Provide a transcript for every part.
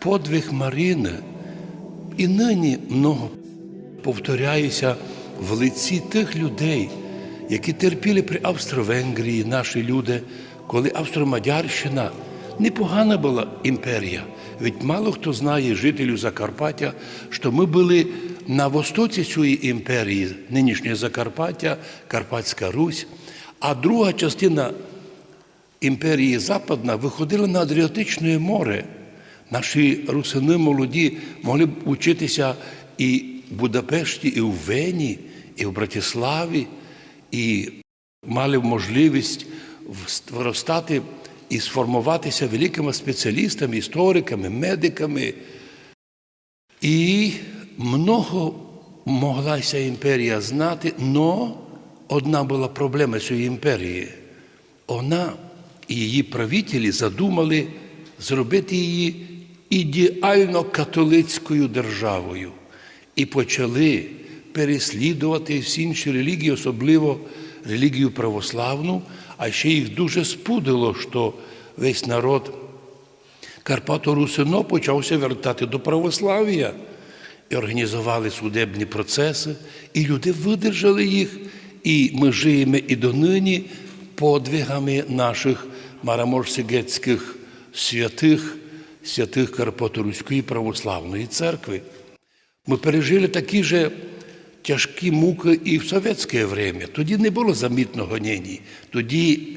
подвиг Марини і нині много повторяюся в лиці тих людей, які терпіли при Австро-Венгрії, наші люди, коли Австро-Мадярщина непогана була імперія. Ведь мало хто знає жителів Закарпаття, що ми були на востоці цієї імперії, нинішнє Закарпаття, Карпатська Русь, а друга частина імперії Западна виходила на Адріатичне море. Наші русини молоді могли б учитися і в Будапешті, і в Вені, і в Братиславі, і мали б можливість виростати і сформуватися великими спеціалістами, істориками, медиками. І много могла ця імперія знати, але одна була проблема цієї імперії. Вона і її правителі задумали зробити її ідеально католицькою державою. І почали переслідувати всі інші релігії, особливо релігію православну, а ще їх дуже спудило, що весь народ Карпато-Русино почався вертати до православ'я. І організували судебні процеси, і люди видержали їх, і ми живемо і донині подвигами наших мараморсигецьких святих, святих Карпато-Руської православної церкви. Ми пережили такі же тяжкі муки і в совєтське время. Тоді не було замітно гонєній. Тоді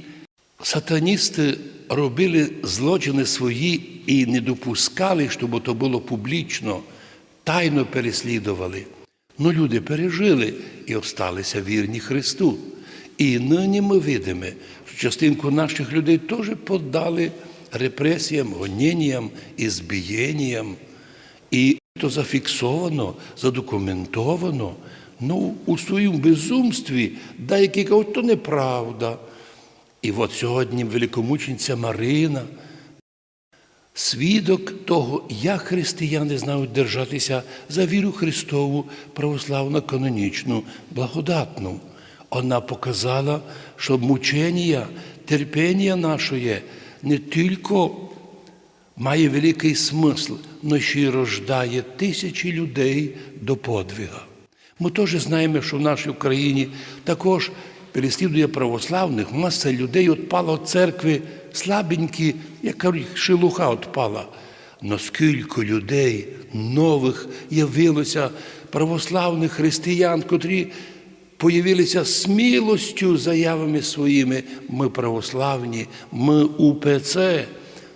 сатаністи робили злочини свої і не допускали, щоб то було публічно, тайно переслідували. Ну, люди пережили і осталися вірні Христу. І нині ми видимо, що частинку наших людей теж подали репресіям, гонінням і збієнням. І то зафіксовано, задокументовано. Ну, у своєму безумстві деякі кажуть, то неправда. І от сьогодні великомучениця Марина, свідок того, як християни знають держатися за віру Христову, православно канонічну, благодатну. Вона показала, що мучення, терпіння наше не тільки має великий смисл, але ще й рождає тисячі людей до подвига. Ми теж знаємо, що в нашій Україні також переслідує православних, маса людей відпала від церкви слабенькі, як кажуть, шелуха відпала. Но скільки людей нових явилося, православних християн, котрі появилися смілостю заявами своїми. Ми православні, ми УПЦ.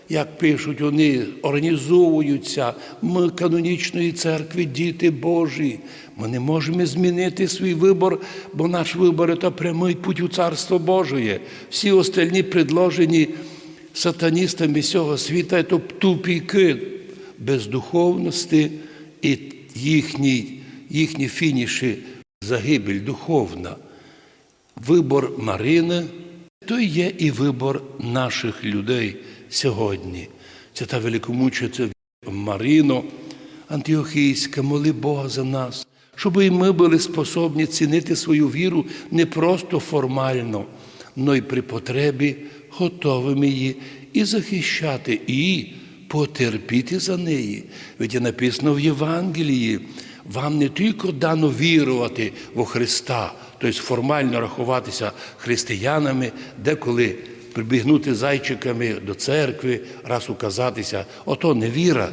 Як пишуть, вони організовуються, ми канонічної церкви, діти Божі. Ми не можемо змінити свій вибор, бо наш вибор це прямий путь у Царство Божє. Всі остальні предложені сатаністами цього світа це тупіки бездуховності і їхні, їхні фініші загибель духовна. Вибор Марини то є і вибор наших людей сьогодні. Це та великомучиця Марино Антіохійська, моли Бога за нас, щоб і ми були способні цінити свою віру не просто формально, але й при потребі готовими її і захищати, і потерпіти за неї. Ведь є написано в Євангелії. Вам не тільки дано вірувати во Христа, тобто формально рахуватися християнами, деколи прибігнути зайчиками до церкви, раз указатися. Ото не віра.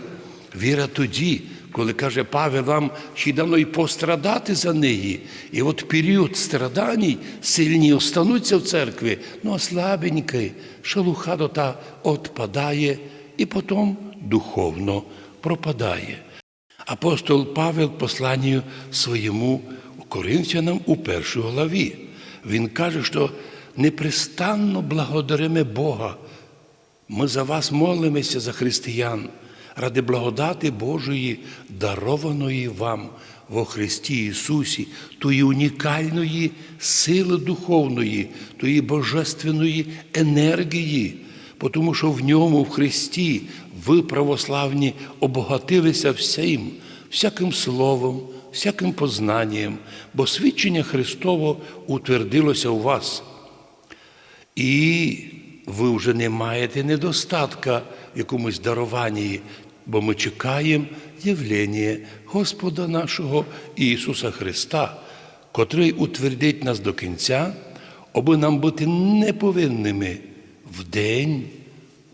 Віра тоді, коли каже Павел, вам ще дано і пострадати за неї. І от період страданій сильні остануться в церкві, ну а слабенький, шелуха до та отпадає і потім духовно пропадає. Апостол Павел посланню своєму коринфянам у першій главі. Він каже, що непрестанно благодаримо Бога. Ми за вас молимося за християн ради благодати Божої, дарованої вам во Христі Ісусі, тої унікальної сили духовної, тої божественної енергії, тому що в ньому, в Христі, ви, православні, обогатилися всім, всяким словом, всяким познанням, бо свідчення Христово утвердилося у вас. І ви вже не маєте недостатка в якомусь даруванні, бо ми чекаємо явлення Господа нашого Ісуса Христа, котрий утвердить нас до кінця, аби нам бути неповинними в день,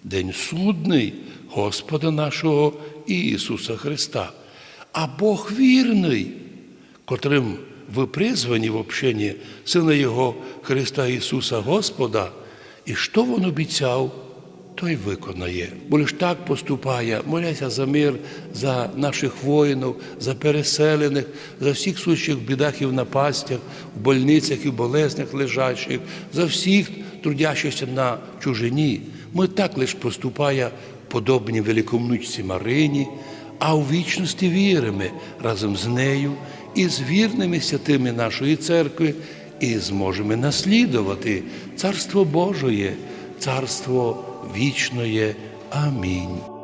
день судний Господа нашого Ісуса Христа. А Бог вірний, котрим ви призвані в общенні Сина Його Христа Ісуса Господа, і що Він обіцяв, той виконає. Бо лиш так поступає, моляся за мир, за наших воїнів, за переселених, за всіх сущих бідах і в напастях, в больницях і в болезнях лежачих, за всіх трудящихся на чужині. Ми так лиш поступає подобні великомнучці Марині, а у вічності віримо разом з нею і з вірними святими нашої церкви, і зможемо наслідувати Царство Божоє, Царство вічноє. Амінь.